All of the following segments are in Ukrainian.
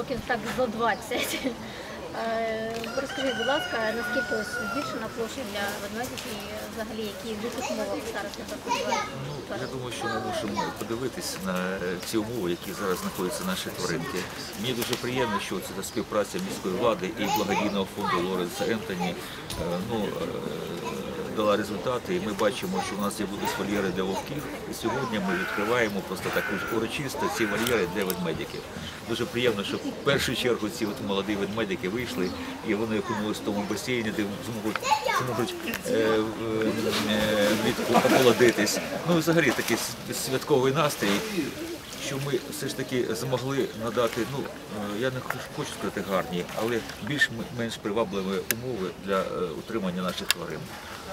Років так зо 20. Е, Розкажіть, будь ласка, наскільки ось збільшена площа для ведмедів і взагалі які в яких умовах зараз це проживають? Я думаю, що ми мусимо подивитись на е, ці умови, які зараз знаходяться наші тваринки. Мені дуже приємно, що це співпраця міської влади і благодійного фонду Лоренса Ентоні е, ну, е, дала результати. І ми бачимо, що у нас є будуть вольєри для вовків. І сьогодні ми відкриваємо просто так урочисто ці вольєри для ведмедиків. Дуже приємно, що в першу чергу ці от молоді ведмедики вийшли і вони окунулися в тому басейні, де зможуть, зможуть е, е, е, влітку охолодитись. Ну взагалі такий святковий настрій. Що ми все ж таки змогли надати, ну е, я не хочу сказати гарні, але більш-менш привабливі умови для е, утримання наших тварин.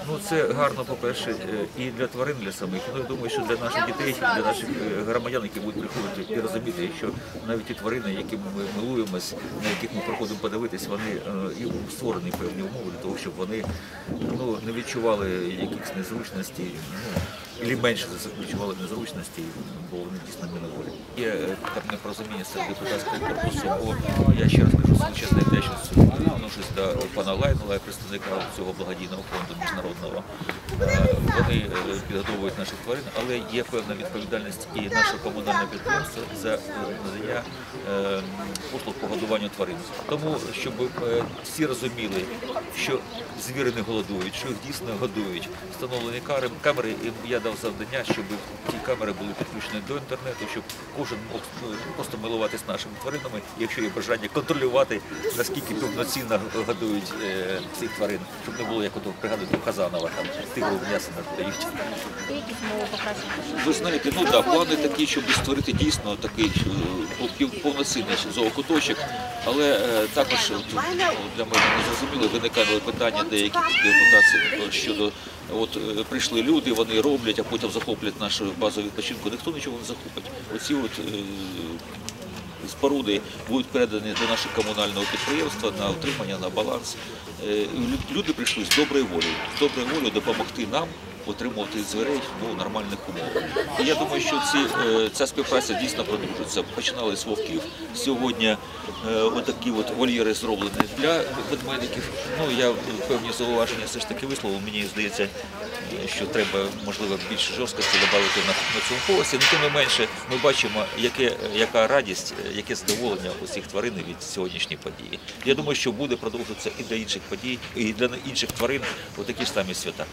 Ну це гарно, по-перше, е, і для тварин, для самих. Ну я думаю, що для наших дітей, для наших громадян, які будуть приходити і розуміти, що навіть ті тварини, якими ми милуємось, на яких ми приходимо подивитись, вони і створені певні умови для того, щоб вони ну не відчували якихось незручностей. Ну, і менше відчували незручності, бо вони дійсно не на волі. Є е, певне порозуміння серед депутатського корпусу, бо я ще раз кажу величезне вдячність відношусь до пана Лайнова, представника цього благодійного фонду міжнародного. Е, Вони е, підготовують наших тварин, але є певна відповідальність і нашого комунального підприємства за е, надання послуг по годуванню тварин. Тому, щоб всі розуміли, що звіри не голодують, що їх дійсно годують. Встановлені камери, і я дав завдання, щоб ті камери були підключені до інтернету, щоб кожен мог просто милуватись нашими тваринами, якщо є бажання контролювати, наскільки повноцінно годують е, цих тварин, щоб не було як ото пригадувати у Казанова, там тигру м'ясо умови покращення? Ви знаєте, ну да, плани такі, щоб створити дійсно такий е, повноцінний зоокуточок, але е, також от, для мене не зрозуміло, виникали питання деяких депутатів щодо от е, прийшли люди, вони роблять, а потім захоплять нашу базу відпочинку. Ніхто нічого не захопить. Оці от е, споруди будуть передані до нашого комунального підприємства на утримання, на баланс. Е, Люди прийшли з доброю волею, з доброю волею допомогти нам отримувати зверей ну, нормальних умовах. І я думаю, що ці, е, ця співпраця дійсно продовжується. Починали з вовків. Сьогодні е, отакі от вольєри зроблені для ведмедиків. Ну, я певні зауваження все ж таки висловив. Мені здається, е, що треба, можливо, більше жорсткості додати на, на цьому поверсі. Ну, тим не менше, ми бачимо, яке, яка радість, яке задоволення усіх тварин від сьогоднішньої події. Я думаю, що буде продовжуватися і для інших подій, і для інших тварин отакі ж самі свята.